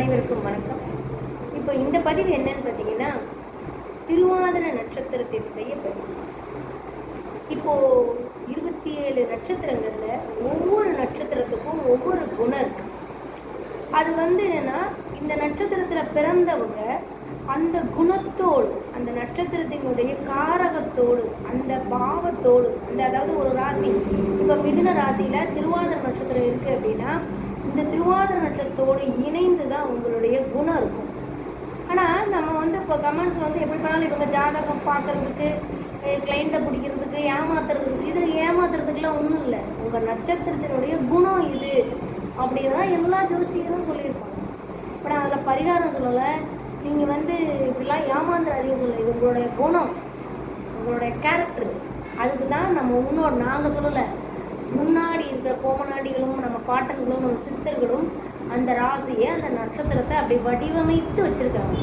அனைவருக்கும் வணக்கம். இப்போ இந்த பதிவு என்னன்னு பார்த்தீங்கன்னா திருவாதிர நட்சத்திரத்தினுடைய பதிவு. இப்போ இருபத்தி ஏழு நட்சத்திரங்கள்ல ஒவ்வொரு நட்சத்திரத்துக்கும் ஒவ்வொரு குணம் இருக்கு. அது வந்து என்னன்னா இந்த நட்சத்திரத்துல பிறந்தவங்க அந்த குணத்தோடு அந்த நட்சத்திரத்தினுடைய காரகத்தோடு அந்த பாவத்தோடு அந்த அதாவது ஒரு ராசி இப்போ மிதுன ராசியில திருவாதிர நட்சத்திரம் இருக்கு அப்படின்னா இந்த திருவாதிர நட்சத்திரத்தோடு இணைந்து தான் உங்களுடைய குணம் இருக்கும். ஆனால் நம்ம வந்து இப்போ கமெண்ட்ஸ் வந்து எப்படி பண்ணாலும் இவங்க ஜாதகம் பார்க்கறதுக்கு கிளைண்ட்டை பிடிக்கிறதுக்கு ஏமாத்துறதுக்கு இதில் ஏமாத்துறதுக்குலாம் ஒன்றும் இல்லை. உங்கள் நட்சத்திரத்தினுடைய குணம் இது அப்படின்னு தான் எல்லா ஜோசியரும் சொல்லியிருப்பாங்க. இப்போ நான் அதில் பரிகாரம் சொல்லலை. நீங்கள் வந்து இப்படிலாம் ஏமாந்துறாதீங்க சொல்ல. இது உங்களுடைய குணம் உங்களுடைய கேரக்டர் அதுக்கு தான் நம்ம இன்னொரு நாங்கள் சொல்லலை. முன்னாடி இருக்கிற கோமநாடிகளும் நம்ம பாட்டன்களும் நம்ம சித்தர்களும் அந்த ராசியை அந்த நட்சத்திரத்தை அப்படி வடிவமைத்து வச்சிருக்காங்க.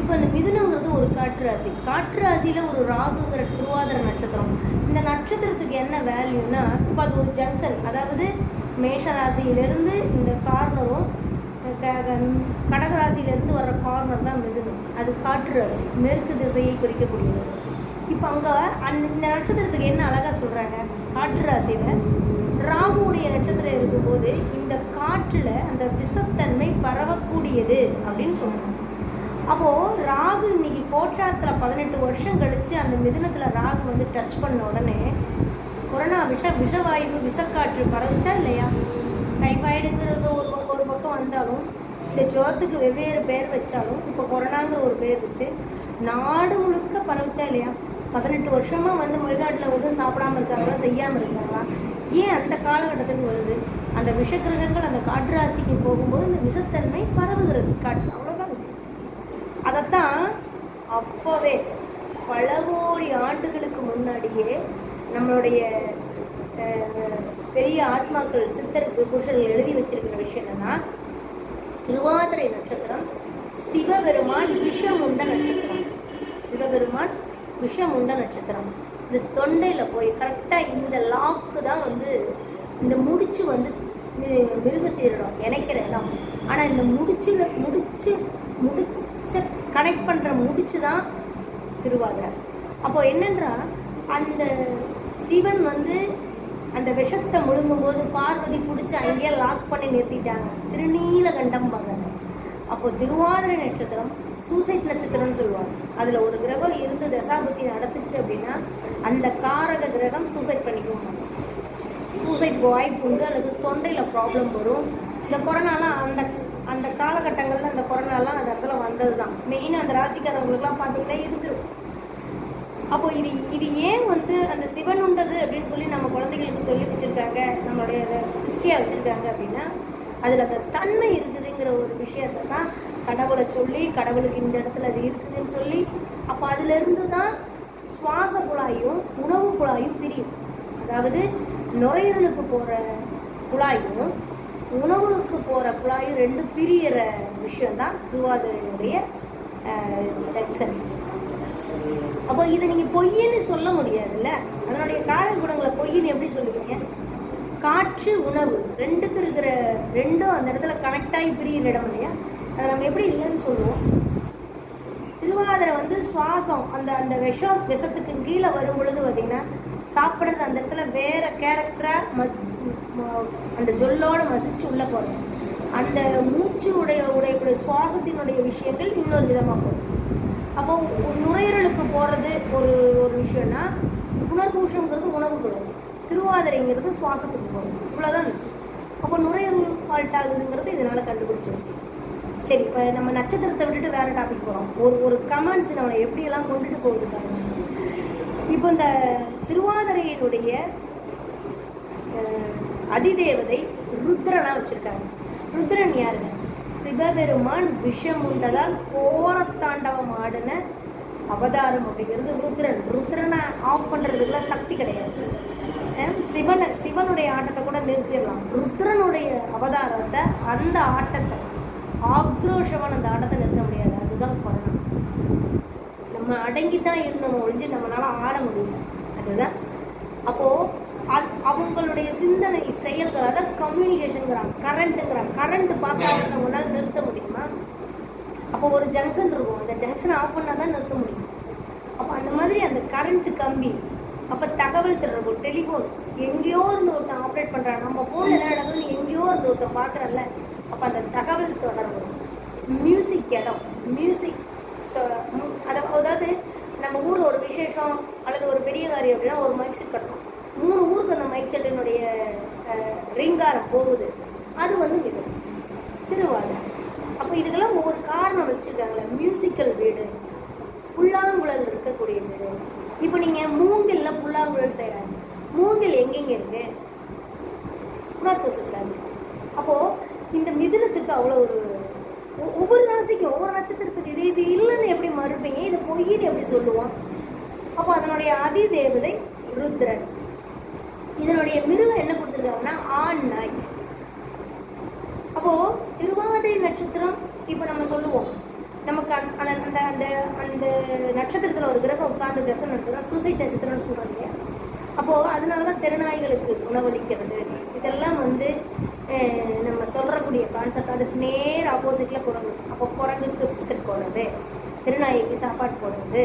இப்போ இந்த மிதுனங்கிறது ஒரு காற்று ராசி. காற்று ராசியில் ஒரு ராகுங்கிற திருவாதிர நட்சத்திரம். இந்த நட்சத்திரத்துக்கு என்ன வேல்யூன்னா இப்போ அது ஒரு ஜங்ஷன். அதாவது மேஷ ராசியிலேருந்து இந்த கார்னரும் கடகராசியிலேருந்து வர்ற கார்னர் தான் மிதுனம். அது காற்று ராசி. மேற்கு திசையை குறிக்கக்கூடியது. இப்போ அங்கே அந்த இந்த நட்சத்திரத்துக்கு என்ன அழகாக சொல்கிறாங்க காற்று ராசியில் ராகுவுடைய நட்சத்திரம் இருக்கும்போது இந்த காற்றில் அந்த விஷத்தன்மை பரவக்கூடியது அப்படின்னு சொல்கிறாங்க அப்போது ராகு இன்னைக்கு கோட்சாரத்தில் பதினெட்டு வருஷம் கழித்து அந்த மிதுனத்தில் ராகு வந்து டச் பண்ண உடனே கொரோனா விஷ விஷவாயு விஷக்காற்று பரவுச்சா இல்லையா? டைஃபாய்டுங்கிறது ஒரு பக்கம் ஒரு பக்கம் வந்தாலும் இந்த ஜுரத்துக்கு வெவ்வேறு பேர் வச்சாலும் இப்போ கொரோனாங்கிற ஒரு பேர் வச்சு நாடு முழுக்க பரவுச்சா இல்லையா? பதினெட்டு வருஷமாக வந்து மொழிகாட்டில் வந்து சாப்பிடாம இருக்காங்களா செய்யாமல் இருக்காங்களா? ஏன் அந்த காலகட்டத்துக்கு வருது? அந்த விஷக்கிரகங்கள் அந்த காற்று ராசிக்கு போகும்போது இந்த விஷத்தன்மை பரவுகிறது. காற்று அவ்வளோதான் விஷயம். அதைத்தான் அப்போவே பல கோடி ஆண்டுகளுக்கு முன்னாடியே நம்மளுடைய பெரிய ஆத்மாக்கள் சித்தருக்கு குஷர்கள் எழுதி வச்சிருக்கிற விஷயம் என்னன்னா திருவாதிரை நட்சத்திரம் சிவபெருமான் விஷமுண்ட நட்சத்திரம். சிவபெருமான் விஷமுண்ட நட்சத்திரம். இந்த தொண்டையில் போய் கரெக்டாக இந்த லாக்கு தான் வந்து இந்த முடிச்சு வந்து மிருக சீரடம் இணைக்கிற இடம் ஆனால் இந்த முடிச்சில் முடிச்சு முடிச்ச கனெக்ட் பண்ணுற முடிச்சு தான் திருவாதிரை. அப்போ என்னன்றா அந்த சிவன் வந்து அந்த விஷத்தை முழுங்கும்போது பார்வதி பிடிச்சி அங்கேயே லாக் பண்ணி நிறுத்திட்டாங்க. திருநீலகண்டம் பாங்க அப்போ திருவாதிரை நட்சத்திரம் சூசைட் நட்சத்திரம்னு சொல்லுவாங்க. அதில் ஒரு கிரகம் இருந்து தசாபுத்தி நடத்துச்சு அப்படின்னா அந்த காரக கிரகம் சூசைட் பண்ணிக்குவாங்க. சூசைட் வாய்ப்பு உண்டு அல்லது தொண்டையில் ப்ராப்ளம் வரும். இந்த கொரோனாலாம் அந்த அந்த காலகட்டங்களில் அந்த கொரோனாலாம் அந்த இடத்துல வந்தது தான் மெயினாக அந்த ராசிக்காரவங்களுக்குலாம் பார்த்தீங்கன்னா இருந்துரும் அப்போ இது இது ஏன் வந்து அந்த சிவன் உண்டது அப்படின்னு சொல்லி நம்ம குழந்தைகளுக்கு சொல்லி வச்சுருக்காங்க நம்மளுடைய ஹிஸ்ட்ரியாக வச்சுருக்காங்க அப்படின்னா அதில் அந்த தன்மை இருக்குதுங்கிற ஒரு விஷயத்தை தான் கடவுளை சொல்லி கடவுளுக்கு இந்த இடத்துல அது இருக்குதுன்னு சொல்லி அப்போ அதிலிருந்து தான் சுவாச குழாயும் உணவு குழாயும் பிரியும். அதாவது நுரையீரலுக்கு போகிற குழாயும் உணவுக்கு போகிற குழாயும் ரெண்டு பிரியிற விஷயந்தான் திருவாதிரையுடைய ஜங்ஷன். அப்போ இதை நீங்கள் பொய்ன்னு சொல்ல முடியாதுல்ல? அதனுடைய காரண குணங்களை பொய்ன்னு எப்படி சொல்லுவீங்க? காற்று உணவு ரெண்டுக்கு இருக்கிற ரெண்டும் அந்த இடத்துல கனெக்டாகி பிரியிற இடம் இல்லையா? அதை நம்ம எப்படி இல்லைன்னு சொல்லுவோம். திருவாதிரை வந்து சுவாசம் அந்த அந்த விஷம் விஷத்துக்கு கீழே வரும் பொழுது பார்த்தீங்கன்னா சாப்பிட்றது அந்த இடத்துல வேற கேரக்டராக அந்த ஜொல்லோடு மசிச்சு உள்ளே போகிறோம் அந்த மூச்சு உடைய உடையக்கூடிய சுவாசத்தினுடைய விஷயங்கள் இன்னொரு விதமாக போகும். அப்போ நுரையீரலுக்கு போகிறது ஒரு ஒரு விஷயம்னா புனர்பூஷங்கிறது உணவு குழம்பு திருவாதிரைங்கிறது சுவாசத்துக்கு போகும் இவ்வளோதான் விஷயம். அப்போ நுரையீரல் ஃபால்ட் ஆகுதுங்கிறது இதனால் கண்டுபிடிச்ச விஷயம். சரி இப்போ நம்ம நட்சத்திரத்தை விட்டுட்டு வேற டாபிக் போகிறோம் ஒரு ஒரு கமெண்ட்ஸ் நம்மளை எப்படியெல்லாம் கொண்டுட்டு போகுது பாருங்க. இப்போ இந்த திருவாதிரையினுடைய அதிதேவதை ருத்ரனாக வச்சுருக்காங்க ருத்ரன் யாருங்க சிவபெருமான் விஷம் உண்டதால் கோரத்தாண்டவம் ஆடின அவதாரம் அப்படிங்கிறது ருத்ரன். ருத்ரனை ஆஃப் பண்ணுறதுக்குலாம் சக்தி கிடையாது. சிவனை சிவனுடைய ஆட்டத்தை கூட நிறுத்திடலாம். ருத்ரனுடைய அவதாரத்தை அந்த ஆட்டத்தை ஆக்ரோஷமான அந்த ஆட்டத்தை நிறுத்த முடியாது. அதுதான் கொரோனா. நம்ம அடங்கி தான் இருந்தோம் ஒழிஞ்சு நம்மளால் ஆட முடியல. அதுதான். அப்போ அ- அவங்களுடைய சிந்தனை செயல்கள் அதாவது கம்யூனிகேஷனுங்கிறாங்க கரண்ட்டுங்கிறாங்க கரண்ட் பாஸ் ஆகிறத உங்களால் நிறுத்த முடியுமா? அப்போ ஒரு ஜங்ஷன் இருக்கும். அந்த ஜங்ஷனை ஆஃப் பண்ணால் தான் நிறுத்த முடியும். அப்போ அந்த மாதிரி அந்த கரண்ட் கம்பி அப்போ தகவல் தொடர்பு டெலிஃபோன் எங்கேயோ இருந்து ஒருத்தன் ஆப்ரேட் பண்ணுறான் நம்ம ஃபோனில் என்ன நடக்குதுன்னு எங்கேயோ இருந்து ஒருத்தன் பார்க்குறல்ல. அப்போ அந்த தகவல் தொடர்பு மியூசிக் இடம் மியூசிக் அதாவது நம்ம ஊரில் ஒரு விசேஷம் அல்லது ஒரு பெரிய காரியம் அப்படின்னா ஒரு மைக் செட் கட்டணும். மூணு ஊருக்கு அந்த மைக் செட்டினுடைய ரிங்காரம் போகுது. அது வந்து இது. திருவாதிரை அப்போ இதுக்கெல்லாம் ஒவ்வொரு காரணம் வச்சுருக்காங்களே மியூசிக்கல் வீடு. புல்லாங்குழல் இருக்கக்கூடிய வீடு. இப்போ நீங்கள் மூங்கில்ல புல்லாங்குழல் செய்கிறாங்க மூங்கில் எங்கெங்கே இருக்குது புறாக்கோசத்தில் இருக்குது அப்போது இந்த மிதுனத்துக்கு அவ்வளோ ஒரு ஒவ்வொரு ராசிக்கும் ஒவ்வொரு நட்சத்திரத்துக்கு இது இது இல்லைன்னு எப்படி மறுப்பீங்க? இது பொய்ன்னு எப்படி சொல்லுவோம்? அப்போ அதனுடைய அதி தேவதை ருத்ரன். இதனுடைய மிருகம் என்ன கொடுத்துருக்காங்கன்னா ஆண் நாய். அப்போ திருவாதிரை நட்சத்திரம் இப்போ நம்ம சொல்லுவோம். நமக்கு அந்த அந்த அந்த அந்த அந்த நட்சத்திரத்தில் ஒரு கிரகம் உட்கார்ந்து தசை நடத்துனா சூசைட் நட்சத்திரம்னு சொல்கிறாங்க அப்போது அதனால தான் தெருநாய்களுக்கு உணவளிக்கிறது. இதெல்லாம் வந்து நம்ம சொல்கிறக்கூடிய கான்செப்ட் அதுக்கு நேர் ஆப்போசிட்டில் குரங்கு. அப்போ குரங்குக்கு பிஸ்கட் போடுறது திருநாய்க்கு சாப்பாடு போடுறது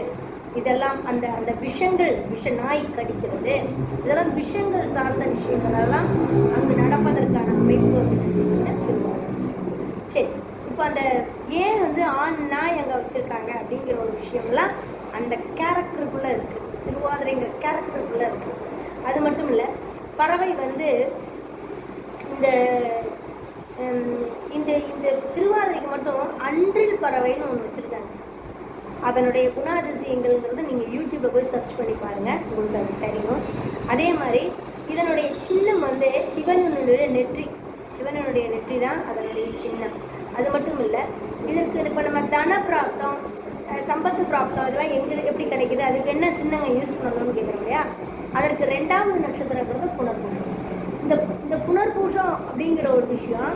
இதெல்லாம் அந்த அந்த விஷங்கள் விஷ நாய் கடிக்கிறது இதெல்லாம் விஷங்கள் சார்ந்த விஷயங்கள் எல்லாம் அங்கு நடப்பதற்கான அமைப்பு திருவாரூர். சரி இப்போ அந்த ஏன் வந்து ஆண் நாய் அங்கே வச்சுருக்காங்க அப்படிங்கிற ஒரு விஷயம்லாம் அந்த கேரக்டருக்குள்ளே இருக்குது திருவாதிரைங்கிற கேரக்டருக்குள்ளே இருக்குது அது மட்டும் இல்லை பறவை வந்து இந்த இந்த திருவாதிரைக்கு மட்டும் அன்றில் பறவைன்னு ஒன்று வச்சுருக்காங்க. அதனுடைய குணாதிசயங்கள்ங்கிறது நீங்கள் யூடியூப்பில் போய் சர்ச் பண்ணி பாருங்கள் உங்களுக்கு அது தெரியும். அதே மாதிரி இதனுடைய சின்னம் வந்து சிவனுடைய நெற்றி. சிவனுடைய நெற்றி தான் அதனுடைய சின்னம். அது மட்டும் இல்லை இதற்கு இப்போ நம்ம தன பிராப்தம் சம்பத்து பிராப்தம் இதெல்லாம் எங்களுக்கு எப்படி கிடைக்குது? அதுக்கு என்ன சின்னங்க யூஸ் பண்ணணும்னு கேட்குறோம் இல்லையா? அதற்கு ரெண்டாவது நட்சத்திரங்கிறது புனர்பூசம். புனர்பூசம் அப்படிங்கிற ஒரு விஷயம்.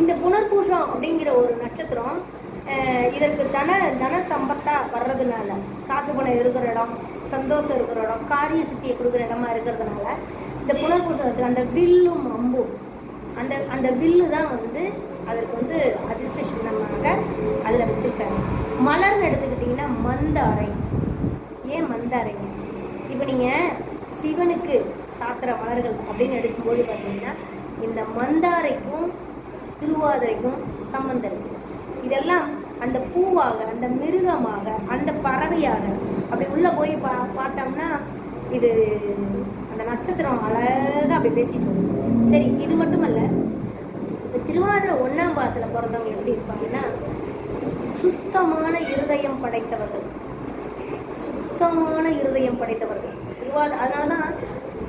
இந்த புனர்பூஷம் அப்படிங்கிற ஒரு நட்சத்திரம் இதற்கு தன தன சம்பத்தா வர்றதுனால காசு பணம் இருக்கிற இடம் சந்தோஷம் இருக்கிற இடம் காரிய சித்தியை கொடுக்குற இடமா இருக்கிறதுனால இந்த புனர்பூசத்துக்கு அந்த வில்லும் அம்பும் அந்த அந்த வில்லு தான் வந்து அதற்கு வந்து அதிர்ஷ்ட சின்னமாக அதில் வச்சுருக்காங்க. மலர்னு எடுத்துக்கிட்டிங்கன்னா மந்தாரை. அறை வந்தாருங்க இப்போ நீங்கள் சிவனுக்கு சாத்திர மலர்கள் அப்படின்னு எடுக்கும்போது பார்த்தீங்கன்னா இந்த மந்தாரைக்கும் திருவாதிரைக்கும் சம்பந்தம் இருக்குது இதெல்லாம் அந்த பூவாக அந்த மிருகமாக அந்த பறவையாக அப்படி உள்ளே போய் பா பார்த்தோம்னா இது அந்த நட்சத்திரம் அழகாக அப்படி பேசிட்டு வரும் சரி இது மட்டுமல்ல இந்த திருவாதிரை ஒன்றாம் பாதத்தில் பிறந்தவங்க எப்படி இருப்பாங்கன்னா சுத்தமான இருதயம் படைத்தவர்கள். சுத்தமான இருதயம் படைத்தவர்கள். திருவாத அதனால தான்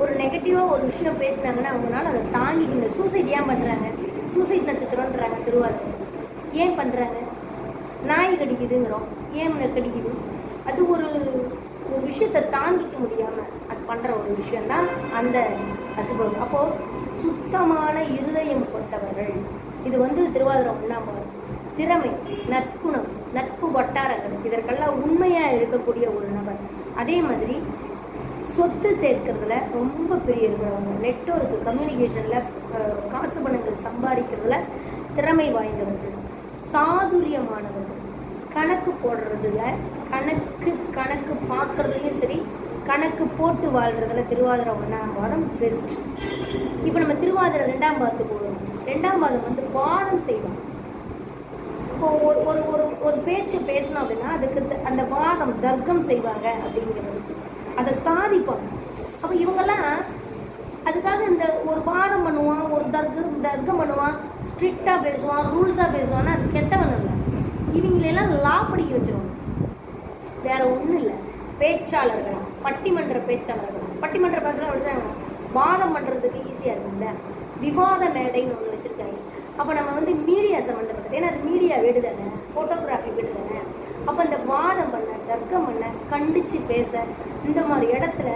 ஒரு நெகட்டிவாக ஒரு விஷயம் பேசினாங்கன்னா அவங்களால அதை தாங்கிக்கணும் சூசைட் ஏன் பண்ணுறாங்க சூசைட் நட்சத்திரம்ன்றாங்க திருவாதிரை ஏன் பண்ணுறாங்க நாய் கடிக்குதுங்கிறோம். ஏன் கடிக்குது? அது ஒரு ஒரு விஷயத்தை தாங்கிக்க முடியாமல் அது பண்ணுற ஒரு விஷயந்தான் அந்த அசுபம் அப்போது சுத்தமான இருதயம் கொண்டவர்கள். இது வந்து திருவாதிரை ஒன்றாம் திறமை நற்குணம் நட்பு வட்டாரங்கள். இதற்கெல்லாம் உண்மையாக இருக்கக்கூடிய ஒரு நபர். அதே மாதிரி சொத்து சேர்க்கிறதுல ரொம்ப பெரிய இருக்கிறவங்க நெட்ஒர்க் கம்யூனிகேஷனில் காசு பணங்கள் சம்பாதிக்கிறதுல திறமை வாய்ந்தவர்கள் சாதுரியமானவர்கள். கணக்கு போடுறதுல கணக்கு கணக்கு பார்க்குறதுலையும் சரி கணக்கு போட்டு வாழ்கிறதுல திருவாதிரை ஒன்றாம் பாதம் பெஸ்ட் இப்போ நம்ம திருவாதிரை ரெண்டாம் பாதத்துக்கு போடுவோம் ரெண்டாம் பாதம் வந்து பானம் செய்வாங்க. இப்போ ஒரு ஒரு ஒரு ஒரு பேச்சு பேசணும் அப்படின்னா அதுக்கு த- அந்த வாதம் தர்க்கம் செய்வாங்க அப்படிங்கிறது. அதை சாதிப்பாங்க அப்போ இவங்கெல்லாம் அதுக்காக இந்த ஒரு வாதம் பண்ணுவான் ஒரு தர்க்கம் தர்க்கம் பண்ணுவான் ஸ்ட்ரிக்டாக பேசுவான் ரூல்ஸாக பேசுவான்னா அது கெட்டவன் இல்லை இவங்களெல்லாம் லா படிக்க வச்சிருவாங்க. வேற ஒன்றும் இல்லை. பேச்சாளர்களா பட்டிமன்ற பேச்சாளர்களா. பட்டிமன்ற பேச்சாளர் வச்சாங்க வாதம் பண்ணுறதுக்கு ஈஸியாக இருக்கும்ல. விவாத மேடைன்னு ஒன்று வச்சுருக்காங்க. அப்போ நம்ம வந்து மீடியா சம்மந்தப்பட்டது ஏன்னா அது மீடியா வீடு தானே ஃபோட்டோகிராஃபி வீடு தானே. அப்போ இந்த வாதம் பண்ண தர்க்கம் பண்ண கண்டித்து பேச இந்த மாதிரி இடத்துல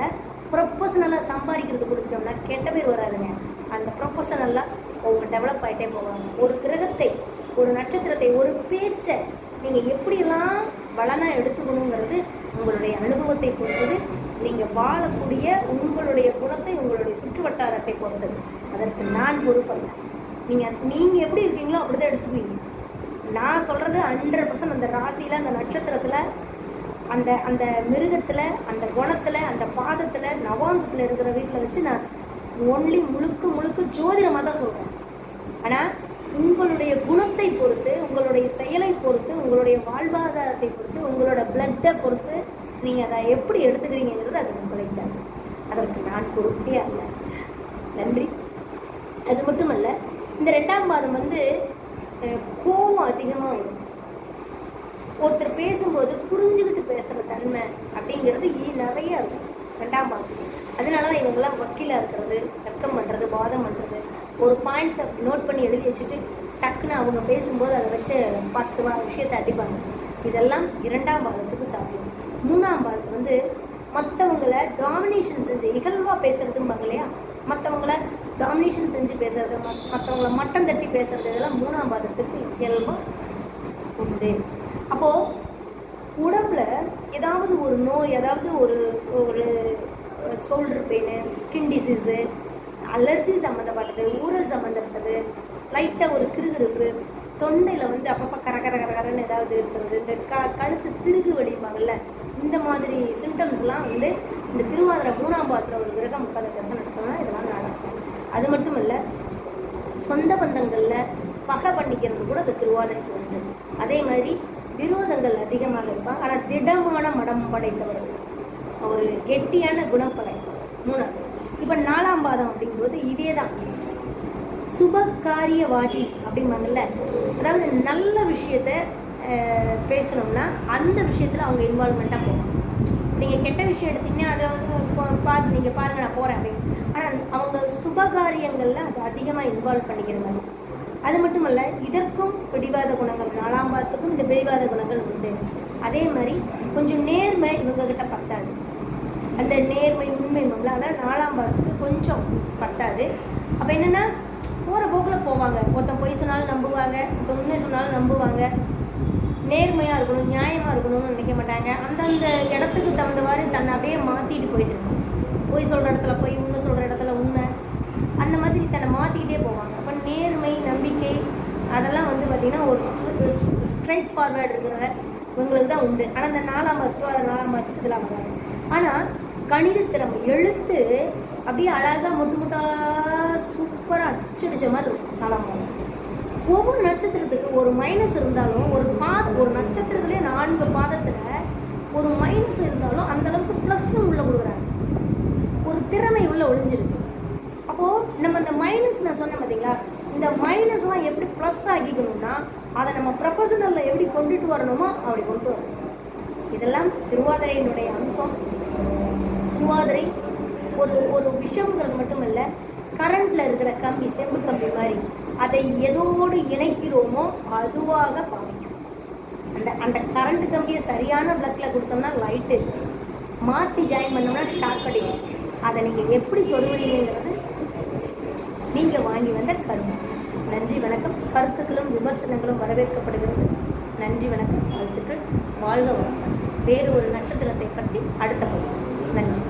ப்ரொஃபஷனலாக சம்பாதிக்கிறது கொடுத்துட்டோம்னா கெட்ட பேர் வராதுங்க. அந்த ப்ரொஃபஷனலாக அவங்க டெவலப் ஆகிட்டே போவாங்க. ஒரு கிரகத்தை ஒரு நட்சத்திரத்தை ஒரு பேச்சை நீங்கள் எப்படியெல்லாம் பலனாக எடுத்துக்கணுங்கிறது உங்களுடைய அனுபவத்தை பொறுத்தது. நீங்கள் வாழக்கூடிய உங்களுடைய குணத்தை உங்களுடைய சுற்று வட்டாரத்தை பொறுத்தது. அதற்கு நான் பொறுப்பல்ல. நீங்கள் நீங்கள் எப்படி இருக்கீங்களோ அப்படி தான் எடுத்துக்குவீங்க. நான் சொல்கிறது ஹண்ட்ரட் பர்சன்ட் அந்த ராசியில் அந்த நட்சத்திரத்தில் அந்த அந்த மிருகத்தில் அந்த குணத்தில் அந்த பாதத்தில் நவாம்சத்தில் இருக்கிற வீட்டில் வச்சு நான் ஒன்லி முழுக்க முழுக்க ஜோதிடமாக தான் சொல்கிறேன் ஆனால் உங்களுடைய குணத்தை பொறுத்து உங்களுடைய செயலை பொறுத்து உங்களுடைய வாழ்வாதாரத்தை பொறுத்து உங்களோட பிளட்டை பொறுத்து நீங்கள் அதை எப்படி எடுத்துக்கிறீங்கிறது அது உங்களை சார்ந்தது அதற்கு நான் பொறுப்பே அல்ல. நன்றி. அது மட்டுமல்ல இந்த ரெண்டாம் பாதம் வந்து கோவம் கோபம் அதிகமாக வரும். ஒருத்தர் பேசும்போது புரிஞ்சுக்கிட்டு பேசுகிற தன்மை அப்படிங்கிறது நிறைய இருக்கும் ரெண்டாம் பாதத்துக்கு அதனால தான் இவங்கெல்லாம் வக்கீலாக இருக்கிறது தர்க்கம் பண்ணுறது வாதம் பண்ணுறது ஒரு பாயிண்ட்ஸை நோட் பண்ணி எழுதி வச்சுட்டு டக்குன்னு அவங்க பேசும்போது அதை வச்சு பத்து விஷயத்தை அடிப்பாங்க. இதெல்லாம் இரண்டாம் பாதத்துக்கு சாத்தியம். மூணாம் பாதத்து வந்து மற்றவங்கள டாமினேஷன் செஞ்சு இகழ்வாக பேசுகிறதும்பாங்க இல்லையா? மற்றவங்கள டாமினேஷன் செஞ்சு பேசுறது மற்றவங்கள மட்டம் தட்டி பேசுறது இதெல்லாம் மூணாம் பாதத்துக்கு இயல்பாக உண்டு. அப்போது உடம்புல ஏதாவது ஒரு நோய் ஏதாவது ஒரு ஒரு shoulder pain skin disease allergy சம்மந்தப்பட்டது ஊரல் சம்மந்தப்பட்டது லைட்டாக ஒரு கிருகிருப்பு தொண்டையில் வந்து அப்பப்போ கர கர கர கரன்னு ஏதாவது இருக்கிறது இந்த க கழுத்து திருகு வடிப்பாங்கல்ல இந்த மாதிரி சிம்டம்ஸ்லாம் வந்து இந்த திருவாதிரை மூணாம் பாத்திரம் ஒரு கிரகம் உட்காந்து தசை எடுத்தோம்னா இதெல்லாம் அது மட்டும் இல்லை சொந்த பந்தங்களில் பகை பண்ணிக்கிறது கூட அந்த திருவாதிரைக்கு உண்டு. அதே மாதிரி விரோதங்கள் அதிகமாக இருப்பாங்க. ஆனால் திடமான மடம் படைத்தவர்கள். ஒரு கெட்டியான குணம் படைத்தவர் மூணாவது. இப்போ நாலாம் பாதம் அப்படிங்கும்போது இதே தான் சுபகாரியவாதி அப்படிம்பாங்கல்ல. அதாவது நல்ல விஷயத்த பேசணும்னா அந்த விஷயத்தில் அவங்க இன்வால்மெண்ட்டாக போவாங்க நீங்கள் கெட்ட விஷயம் எடுத்தீங்கன்னா அதை வந்து பா- பார்த்து நீங்கள் பாருங்கள் நான் போகிறேன் அப்படின்னு. அவங்க அவங்க சுபகாரியங்களில் அது அதிகமாக இன்வால்வ் பண்ணிக்கிற மாதிரி. அது அல்ல இதற்கும் பிடிவாத குணங்கள் நாலாம் பாத்துக்கும் இந்த பிடிவாத குணங்கள் உண்டு. அதே மாதிரி கொஞ்சம் நேர்மை இவங்க கிட்ட பத்தாது. அந்த நேர்மை உண்மை நம்மள அதான் நாலாம் பாத்துக்கு கொஞ்சம் பத்தாது. அப்போ என்னென்னா போகிற போக்கில் போவாங்க. ஒருத்தன் பொய் சொன்னாலும் நம்புவாங்க ஒருத்தன் உண்மை சொன்னாலும் நம்புவாங்க. நேர்மையாக இருக்கணும் நியாயமாக இருக்கணும்னு நினைக்க மாட்டாங்க. அந்தந்த இடத்துக்கு தகுந்த மாதிரி தன்னை அப்படியே மாற்றிட்டு போயிட்டு இருக்கும் பொய் சொல்கிற இடத்துல போய் உண்மை சொல்கிற இடத்துல உண்மை அந்த மாதிரி தன்னை மாற்றிக்கிட்டே போவாங்க. அப்போ நேர்மை நம்பிக்கை அதெல்லாம் வந்து பார்த்திங்கன்னா ஒரு ஸ்ட்ரைட் ஃபார்வேர்டு இருக்கிற இவங்களுக்கு தான் உண்டு. ஆனால் அந்த நாலாம் பாத்துக்கு அது நாலாம் பாத்துக்கு இதெல்லாம் வராது. ஆனால் கணித திறமை எழுத்து அப்படியே அழகாக முட்டு முட்டா சூப்பராக அச்சடிச்ச மாதிரி இருக்கும் நாலாம் பாதம் ஒவ்வொரு நட்சத்திரத்துக்கு ஒரு மைனஸ் இருந்தாலும் ஒரு பாத ஒரு நட்சத்திரத்துலேயே நான்கு பாதத்தில் ஒரு மைனஸ் இருந்தாலும் அந்தளவுக்கு ப்ளஸ்ஸும் உள்ளே கொடுக்குறாங்க. ஒரு திறமை உள்ளே ஒளிஞ்சிருக்கு. நம்ம இந்த மைனஸ் நான் சொன்னேன் பார்த்தீங்களா இந்த மைனஸ்லாம் எப்படி ப்ளஸ் ஆக்கிக்கணும்னா அதை நம்ம ப்ரொஃபஷனலில் எப்படி கொண்டுட்டு வரணுமோ அப்படி கொண்டு வரணும். இதெல்லாம் திருவாதிரையினுடைய அம்சம். திருவாதிரை ஒரு ஒரு விஷயங்கிறது மட்டும் இல்லை கரண்ட்டில் இருக்கிற கம்பி செம்பு கம்பி மாதிரி அதை எதோடு இணைக்கிறோமோ அதுவாக பாதிக்கும். அந்த அந்த கரண்ட் கம்பியை சரியான பிளக்கில் கொடுத்தோம்னா லைட்டு மாற்றி ஜாயின் பண்ணோம்னா ஷாக் அடிக்கும். அதை நீங்கள் எப்படி சொல்லுவீங்கிறது நீங்கள் வாங்கி வந்த கருமா நன்றி வணக்கம். கருத்துக்களும் விமர்சனங்களும் வரவேற்கப்படுகிறது. நன்றி வணக்கம். வாழ்த்துக்கள். வாழ்க வளம் வேறு ஒரு நட்சத்திரத்தை பற்றி அடுத்த பதிவு நன்றி.